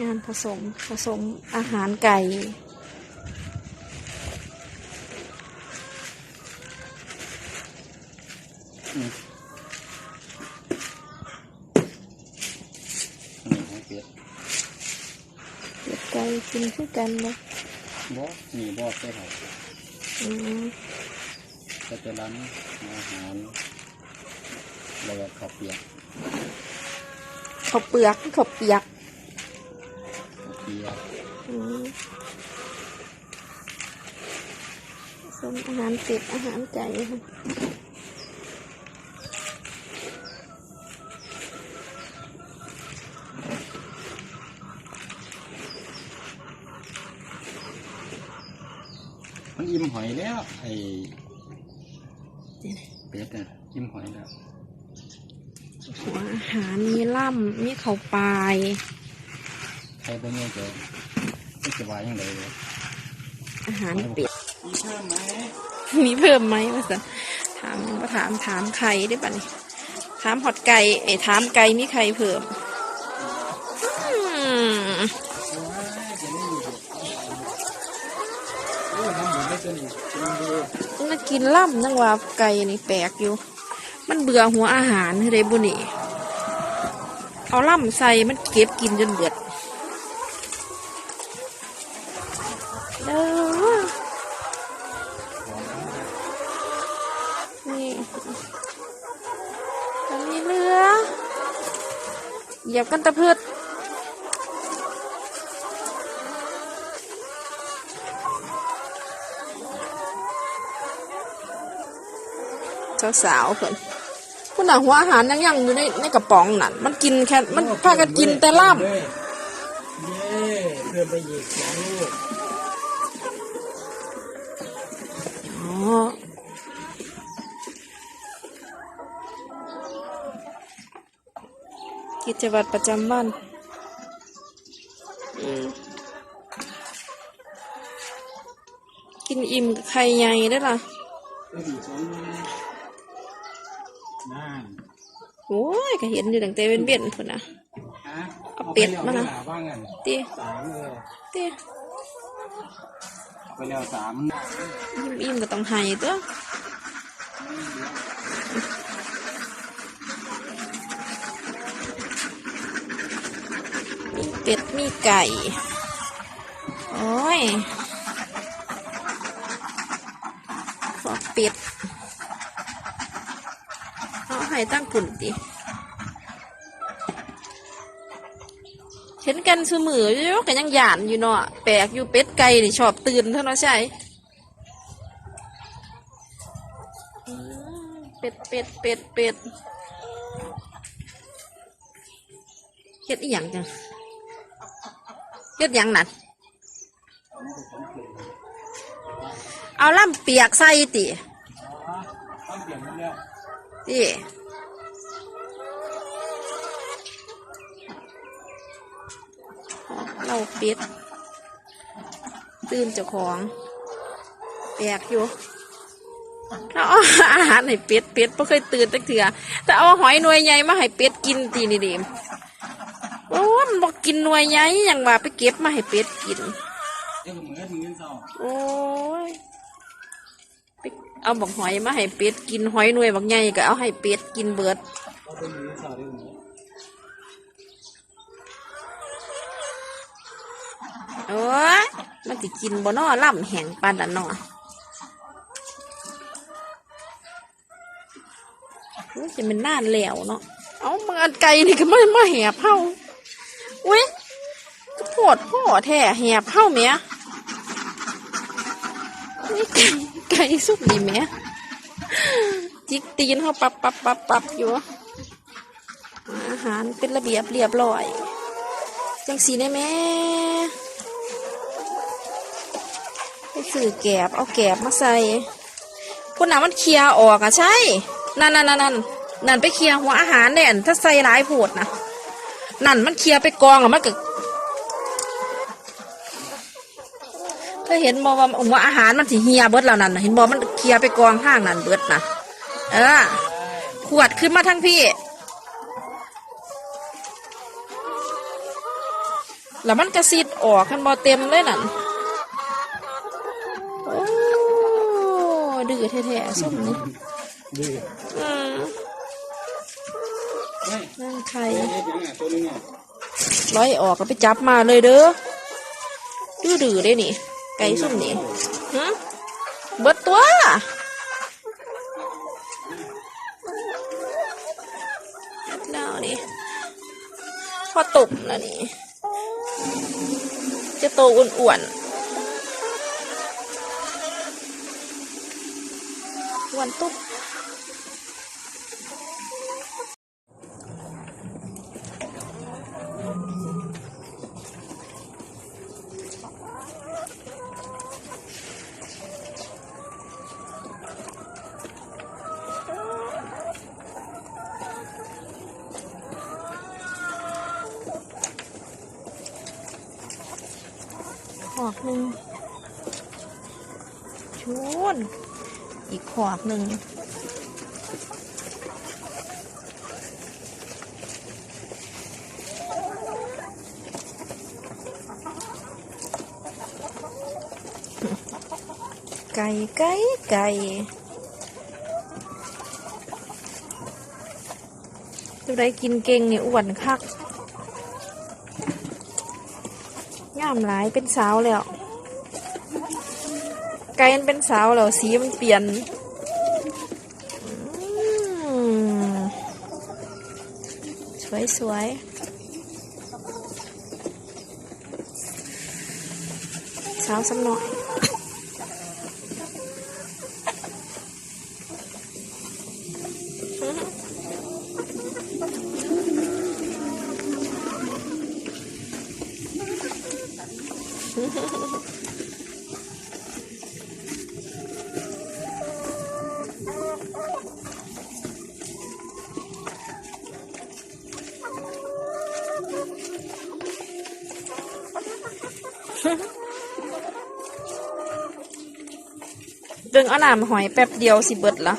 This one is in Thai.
งานผสมผสมอาหารไก่อืมอันนี้ของเป็ดเก็บไก่กินคือกันนะบ่มีบ่ใส่เขาอืมก็จะร้านอาหารแล้วก็ข้าวเปียกข้าวเปลือกข้าวเปียกีอืมผสมอาหารเป็ดอาหารไก่ค่ะมันอิ่มหอยแล้วไอ้เป็ดน่ะอิ่มหอยแล้วหัวอาหารมีล่ำมีเขาปลาย ใครบ่เนี่ยจะไม่สบายยังไงเลยอาหารเป็ดมีเพิ่มไหมมีเพิ่มไหมมาสันถามมาถามถามไข่ได้ปะนี่ถามหอดไก่เอ้ยถามไก่มีไข่เพิ่มอืมโอ้ยน้ำหมูไม่สนิทจริงดูมันกินล่ำนังว่าไก่นี่แปลกอยู่ มันเบื่อหัวอาหารเฮ้ยบุนี่เอาล่ำใส่มันเก็บกินจนเบิดเด้อนี่ตอนนี้เรือ เหยียบกันตะเพิดสาวๆเพิ่นคุณน่ะหัวอาหารยังยังอยู่ในในกระป๋องนั่นมันกินแค่มันพากันกินแต่ล่ำเย้เพิ่มไปอีกสองลูกอ๋อ กิจวัตรประจำวันอืมกินอิ่มกับไข่ใหญ่ได้อล่ะเพิ่มอีกสองลูกนั่นโอ้ยก็เห็นอยู่ตั้งแต่เป็นเบียนพุ่นนะฮะเอาเป็ดมานะเอไปแล้วว่างกันตีสามเลยตีเอาไปแล้วสามอิ่มอิ่มก็ต้องให้ตัว เป็ดมีไก่ โอ้ยฟอกเป็ดเอาให้ตั้งปุ่นดิเห็นกันเสมออยู่กันยังหยานอยู่เนาะแปลกอยู่เป็ดไก่นี่ชอบตื่นเท่านั้นใช่เป็ดเป็ดเป็ดเป็ดเฮ็ดอีหยังจัง เฮ็ดยังนั่นเอาล่ำเปียกใส่ติติเราเป็ดตื่นเจ้าของแปลกอยู่เอาอาหารให้เป็ดเป็ดไม่เคยตื่นตั้งเถื่อแต่เอาหอยหน่วยใหญ่มาให้เป็ดกินตีนี่เดม โอ้ยมันบอกกินหน่วยใหญ่ยังว่าไปเก็บมาให้เป็ดกินเอ้ยเหมือนเหมือนเศร้าโอ้ยไปเอาบอกหอยมาให้เป็ดกินหอยหน่วยบักใหญ่ก็เอาให้เป็ดกินเบิดเราเป็นเหมือนเศร้าได้เหมือนโอ้ยมันสิกินบ่นอล่ำแห้งปานนั้นเนาะโอ้ยจะเป็นน่านแล้วเนาะ เอามันอันไก่นี่ก็ไม่มาแหบเฮา อุ้ยก็ปวดพ่อแท้แหบเฮาเมียนี่ไก่ไก่สุกดีเมียจิกตีนเขาปับปับปับปับอยู่ อาหารเป็นระเบียบเรียบร้อยจังสีได้ไหมไปสื่อแกบเอาแกบมาใส่คุณน่ะมันเคลียร์ออกอะใช่ นั่นนั่นนั่นนั่นนันไปเคลียร์หัวอาหารเนี่ยถ้าใส่หลายโพดนะ นั่นมันเคลียร์ไปกองอะมันก็เธอเห็นบอว่าหัวอาหารมันสิเฮียเบิดแล้วนั่นน่ะเห็นบอมันเคลียร์ไปกองห้างนั่นเบิดนะเออขวดขึ้นมาทั้งพี่แล้วมันกระซิดออกคันบอเต็มเลยนั่นโอ้ดื้อแท้ๆส้มนี่ดื้ออืมเฮ้ย นั่งไข่เฮ็ดยังไงตัวนึงอะร้อยออกก็ไปจับมาเลยเด้อดื้อดื้อได้นี่ ไก่ส้มนี่ฮะเบิดตัวแล้วนี่พอตุ่มแล้วนี่ จะโตอ้วนๆอ้วนตุ๊บ อกหนึ่งชวนอีกขอกหนึ่งไก่ไก่ไก่ตัวใดกินเก่งเนี่อ้วนคัก งามหลายเป็นสาวแล้ว ไก่เป็นสาวแล้วสีมันเปลี่ยนสวยสวยสาวสำหน่อย ดึงเอาหนามหอยแป๊บเดียวสิเบิดละ